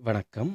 வணக்கம்.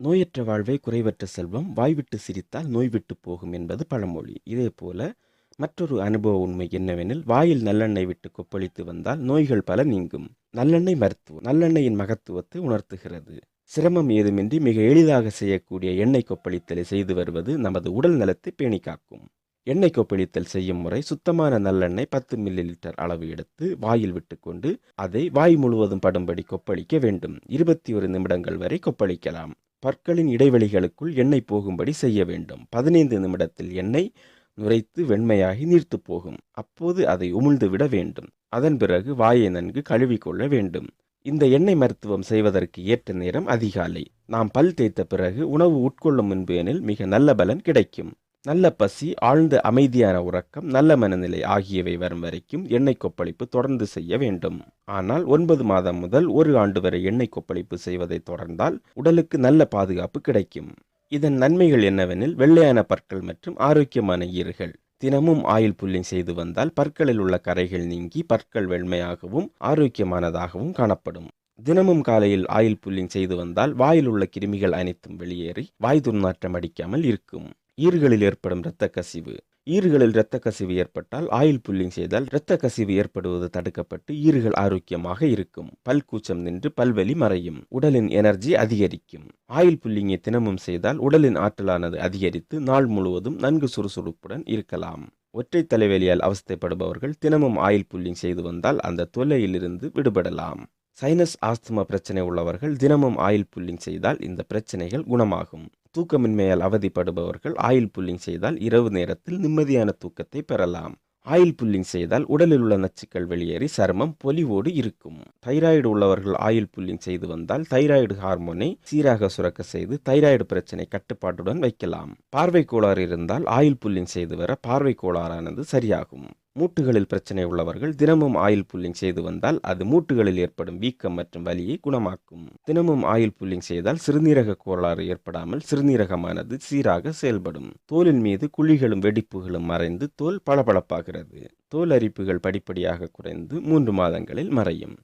நோயற்ற வாழ்வை குறைவற்ற செல்வம் வாய்விட்டு சிரித்தால் நோய் விட்டு போகும் என்பது பழமொழி. இதேபோல மற்றொரு அனுபவ உண்மை என்னவெனில் வாயில் நல்லெண்ணெய் விட்டு கொப்பளித்து வந்தால் நோய்கள் பல நீங்கும். நல்லெண்ணெய் மருத்துவம் நல்லெண்ணெயின் மகத்துவத்தை உணர்த்துகிறது. சிரமம் ஏதுமின்றி மிக எளிதாக செய்யக்கூடிய எண்ணெய் கொப்பளித்தலை செய்து வருவது நமது உடல் நலத்தை பேணி காக்கும் எண்ணெய் கொப்பளித்தல் செய்யும் முறை சுத்தமான நல்லெண்ணெய் பத்து மில்லி லிட்டர் அளவு எடுத்து வாயில் விட்டுக்கொண்டு அதை வாய் முழுவதும் படும்படி கொப்பளிக்க வேண்டும். இருபத்தி ஒரு நிமிடங்கள் வரை கொப்பளிக்கலாம். பற்களின் இடைவெளிகளுக்குள் எண்ணெய் போகும்படி செய்ய வேண்டும். பதினைந்து நிமிடத்தில் எண்ணெய் நுரைத்து வெண்மையாகி நீர்த்து போகும். அப்போது அதை உமிழ்ந்து விட வேண்டும். அதன் பிறகு வாயை நன்கு கழுவிக்கொள்ள வேண்டும். இந்த எண்ணெய் மருத்துவம் செய்வதற்கு ஏற்ற நேரம் அதிகாலை. நாம் பல் தேய்த்த பிறகு உணவு உட்கொள்ளும் முன்பு எனில் மிக நல்ல பலன் கிடைக்கும். நல்ல பசி ஆழ்ந்த அமைதியான உறக்கம் நல்ல மனநிலை ஆகியவை வரும் வரைக்கும் எண்ணெய் கொப்பளிப்பு தொடர்ந்து செய்ய வேண்டும். ஆனால் ஒன்பது மாதம் முதல் ஒரு ஆண்டு வரை எண்ணெய் கொப்பளிப்பு செய்வதை தொடர்ந்தால் உடலுக்கு நல்ல பாதுகாப்பு கிடைக்கும். இதன் நன்மைகள் என்னவெனில் வெள்ளையான பற்கள் மற்றும் ஆரோக்கியமான ஈறுகள். தினமும் ஆயில் புல்லிங் செய்து வந்தால் பற்களில் உள்ள கரைகள் நீங்கி பற்கள் வெண்மையாகவும் ஆரோக்கியமானதாகவும் காணப்படும். தினமும் காலையில் ஆயில் புல்லிங் செய்து வந்தால் வாயில் உள்ள கிருமிகள் அனைத்தும் வெளியேறி வாய் துர்நாற்றம் அடிக்காமல் இருக்கும். ஈறுகளில் ஏற்படும் இரத்த கசிவு ஈறுகளில் இரத்த கசிவு ஏற்பட்டால் ஆயில் புல்லிங் செய்தால் இரத்த கசிவு ஏற்படுவது தடுக்கப்பட்டு ஈறுகள் ஆரோக்கியமாக இருக்கும். பல் கூச்சம் நின்று பல்வலி மறையும். உடலின் எனர்ஜி அதிகரிக்கும். ஆயில் புல்லிங்கை தினமும் செய்தால் உடலின் ஆற்றலானது அதிகரித்து நாள் முழுவதும் நன்கு சுறுசுறுப்புடன் இருக்கலாம். ஒற்றை தலைவலியால் அவஸ்தைப்படுபவர்கள் தினமும் ஆயில் புல்லிங் செய்து வந்தால் அந்த தொல்லையிலிருந்து விடுபடலாம். சைனஸ் ஆஸ்துமா பிரச்சனை உள்ளவர்கள் தினமும் ஆயில் புல்லிங் செய்தால் இந்த பிரச்சனைகள் குணமாகும். தூக்கமின்மையால் அவதிப்படுபவர்கள் ஆயில் புல்லிங் செய்தால் இரவு நேரத்தில் நிம்மதியான தூக்கத்தை பெறலாம். ஆயில் புல்லிங் செய்தால் உடலில் உள்ள நச்சுக்கள் வெளியேறி சருமம் பொலிவோடு இருக்கும். தைராய்டு உள்ளவர்கள் ஆயில் புல்லிங் செய்து வந்தால் தைராய்டு ஹார்மோனை சீராக சுரக்க செய்து தைராய்டு பிரச்சனை கட்டுப்பாட்டுடன் வைக்கலாம். பார்வை கோளாறு இருந்தால் ஆயில் புல்லிங் செய்து வர பார்வை கோளாறானது சரியாகும். மூட்டுகளில் பிரச்சனை உள்ளவர்கள் தினமும் ஆயில் புல்லிங் செய்து வந்தால் அது மூட்டுகளில் ஏற்படும் வீக்கம் மற்றும் வலியை குணமாக்கும். தினமும் ஆயில் புல்லிங் செய்தால் சிறுநீரக கோளாறு ஏற்படாமல் சிறுநீரகமானது சீராக செயல்படும். தோலின் மீது குழிகளும் வெடிப்புகளும் மறைந்து தோல் பளபளப்பாகிறது. தோல் அரிப்புகள் படிப்படியாக குறைந்து மூன்று மாதங்களில் மறையும்.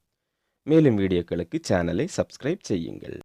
மேலும் வீடியோக்களுக்கு சேனலை சப்ஸ்கிரைப் செய்யுங்கள்.